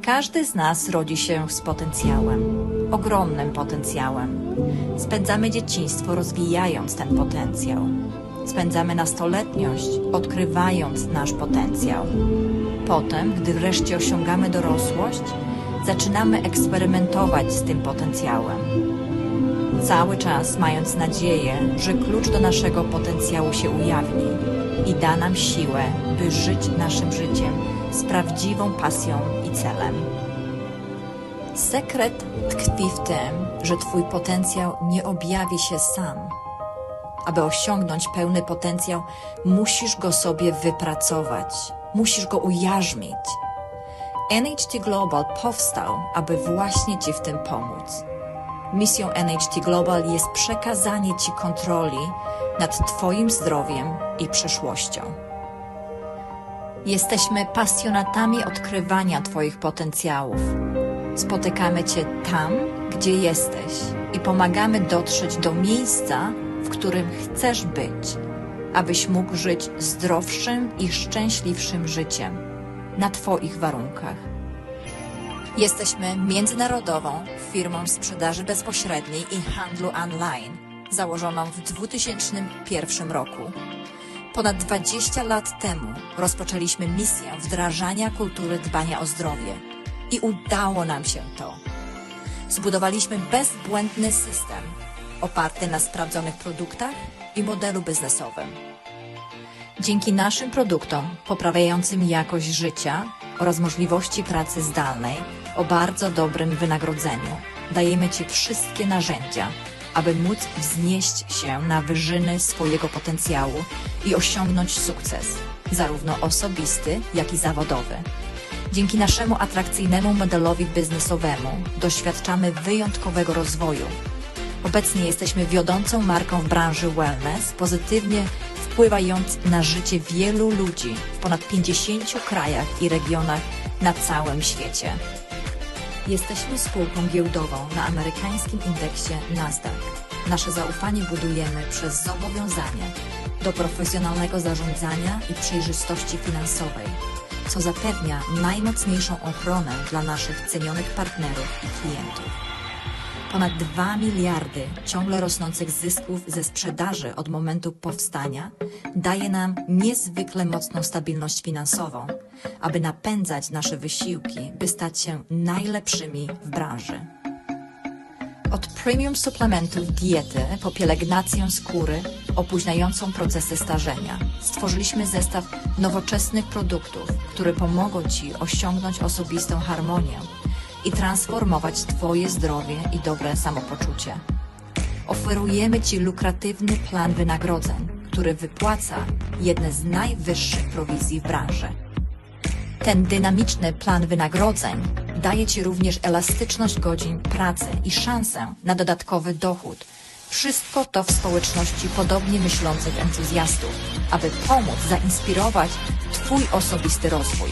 Każdy z nas rodzi się z potencjałem, ogromnym potencjałem. Spędzamy dzieciństwo rozwijając ten potencjał. Spędzamy nastoletniość odkrywając nasz potencjał. Potem, gdy wreszcie osiągamy dorosłość, zaczynamy eksperymentować z tym potencjałem. Cały czas mając nadzieję, że klucz do naszego potencjału się ujawni i da nam siłę, by żyć naszym życiem z prawdziwą pasją i celem. Sekret tkwi w tym, że Twój potencjał nie objawi się sam. Aby osiągnąć pełny potencjał, musisz go sobie wypracować, musisz go ujarzmić. NHT Global powstał, aby właśnie Ci w tym pomóc. Misją NHT Global jest przekazanie Ci kontroli nad Twoim zdrowiem i przyszłością. Jesteśmy pasjonatami odkrywania Twoich potencjałów. Spotykamy Cię tam, gdzie jesteś i pomagamy dotrzeć do miejsca, w którym chcesz być, abyś mógł żyć zdrowszym i szczęśliwszym życiem na Twoich warunkach. Jesteśmy międzynarodową firmą sprzedaży bezpośredniej i handlu online, założoną w 2001 roku. Ponad 20 lat temu rozpoczęliśmy misję wdrażania kultury dbania o zdrowie i udało nam się to. Zbudowaliśmy bezbłędny system oparty na sprawdzonych produktach i modelu biznesowym. Dzięki naszym produktom poprawiającym jakość życia oraz możliwości pracy zdalnej o bardzo dobrym wynagrodzeniu, dajemy Ci wszystkie narzędzia, aby móc wznieść się na wyżyny swojego potencjału i osiągnąć sukces, zarówno osobisty, jak i zawodowy. Dzięki naszemu atrakcyjnemu modelowi biznesowemu doświadczamy wyjątkowego rozwoju. Obecnie jesteśmy wiodącą marką w branży wellness, pozytywnie wpływając na życie wielu ludzi w ponad 50 krajach i regionach na całym świecie. Jesteśmy spółką giełdową na amerykańskim indeksie Nasdaq. Nasze zaufanie budujemy przez zobowiązanie do profesjonalnego zarządzania i przejrzystości finansowej, co zapewnia najmocniejszą ochronę dla naszych cenionych partnerów i klientów. Ponad 2 miliardy ciągle rosnących zysków ze sprzedaży od momentu powstania daje nam niezwykle mocną stabilność finansową, aby napędzać nasze wysiłki, by stać się najlepszymi w branży. Od premium suplementów diety po pielęgnację skóry opóźniającą procesy starzenia stworzyliśmy zestaw nowoczesnych produktów, które pomogą Ci osiągnąć osobistą harmonię i transformować Twoje zdrowie i dobre samopoczucie. Oferujemy Ci lukratywny plan wynagrodzeń, który wypłaca jedne z najwyższych prowizji w branży. Ten dynamiczny plan wynagrodzeń daje Ci również elastyczność godzin pracy i szansę na dodatkowy dochód. Wszystko to w społeczności podobnie myślących entuzjastów, aby pomóc zainspirować Twój osobisty rozwój.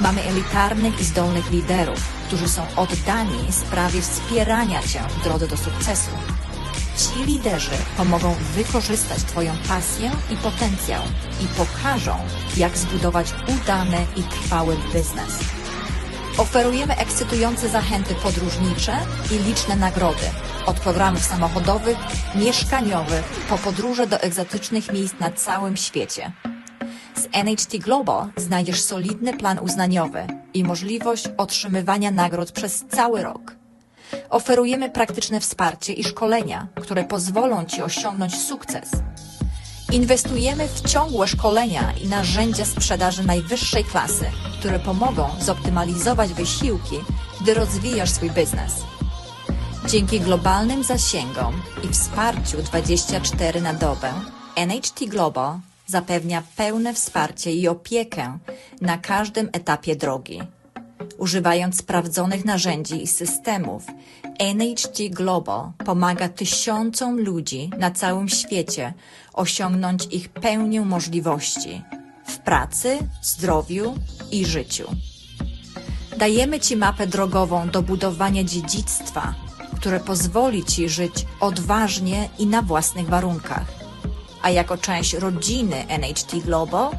Mamy elitarnych i zdolnych liderów, którzy są oddani sprawie wspierania Cię w drodze do sukcesu. Ci liderzy pomogą wykorzystać Twoją pasję i potencjał i pokażą, jak zbudować udany i trwały biznes. Oferujemy ekscytujące zachęty podróżnicze i liczne nagrody. Od programów samochodowych, mieszkaniowych, po podróże do egzotycznych miejsc na całym świecie. Z NHT Global znajdziesz solidny plan uznaniowy i możliwość otrzymywania nagród przez cały rok. Oferujemy praktyczne wsparcie i szkolenia, które pozwolą Ci osiągnąć sukces. Inwestujemy w ciągłe szkolenia i narzędzia sprzedaży najwyższej klasy, które pomogą zoptymalizować wysiłki, gdy rozwijasz swój biznes. Dzięki globalnym zasięgom i wsparciu 24 na dobę, NHT Global zapewnia pełne wsparcie i opiekę na każdym etapie drogi. Używając sprawdzonych narzędzi i systemów, NHT Global pomaga tysiącom ludzi na całym świecie osiągnąć ich pełnię możliwości w pracy, zdrowiu i życiu. Dajemy Ci mapę drogową do budowania dziedzictwa, które pozwoli Ci żyć odważnie i na własnych warunkach. A jako część rodziny NHT Global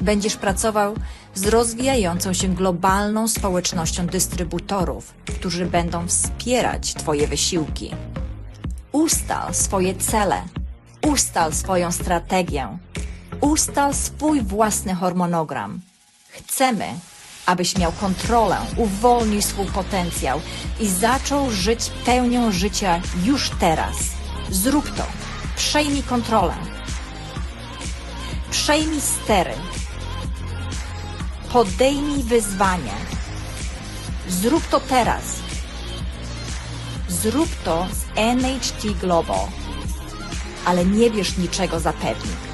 Będziesz pracował z rozwijającą się globalną społecznością dystrybutorów, którzy będą wspierać Twoje wysiłki. Ustal swoje cele, ustal swoją strategię, ustal swój własny hormonogram. Chcemy, abyś miał kontrolę, uwolnił swój potencjał i zaczął żyć pełnią życia już teraz. Zrób to. Przejmij kontrolę. Przejmij stery. Podejmij wyzwanie. Zrób to teraz. Zrób to z NHT Global. Ale nie bierz niczego za pewnik.